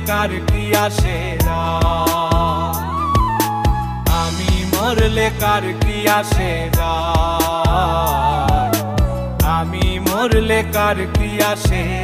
কার কি আসে আমি মরলে কার কি আসে আমি মরলে কার কি আসে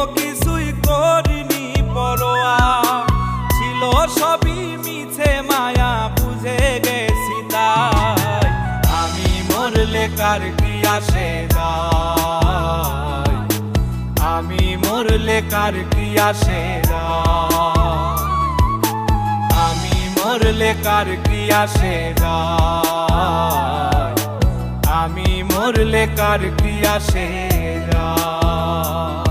কার কি আসে যায় আমি মরলে কার কি আসে আমি মরলে কার কি আসে আমি মরলে কার কি আসে যায়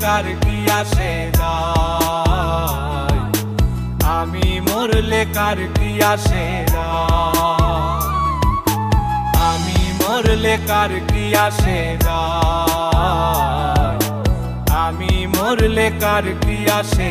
কার কি আসে যায়? আমি মরলে কার কি আসে আমি মরলে কার কি আসে যায়? আমি মরলে কার কি আসে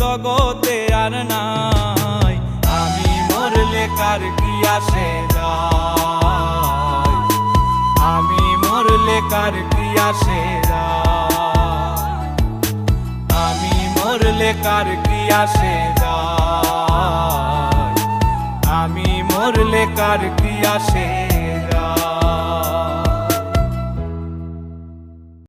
জগতে আর নাই। আমি মরলে কার কি আসে আমি মরলে কার কি আসে আমি মরলে কার কি আসে আমি মরলে কার কি আসে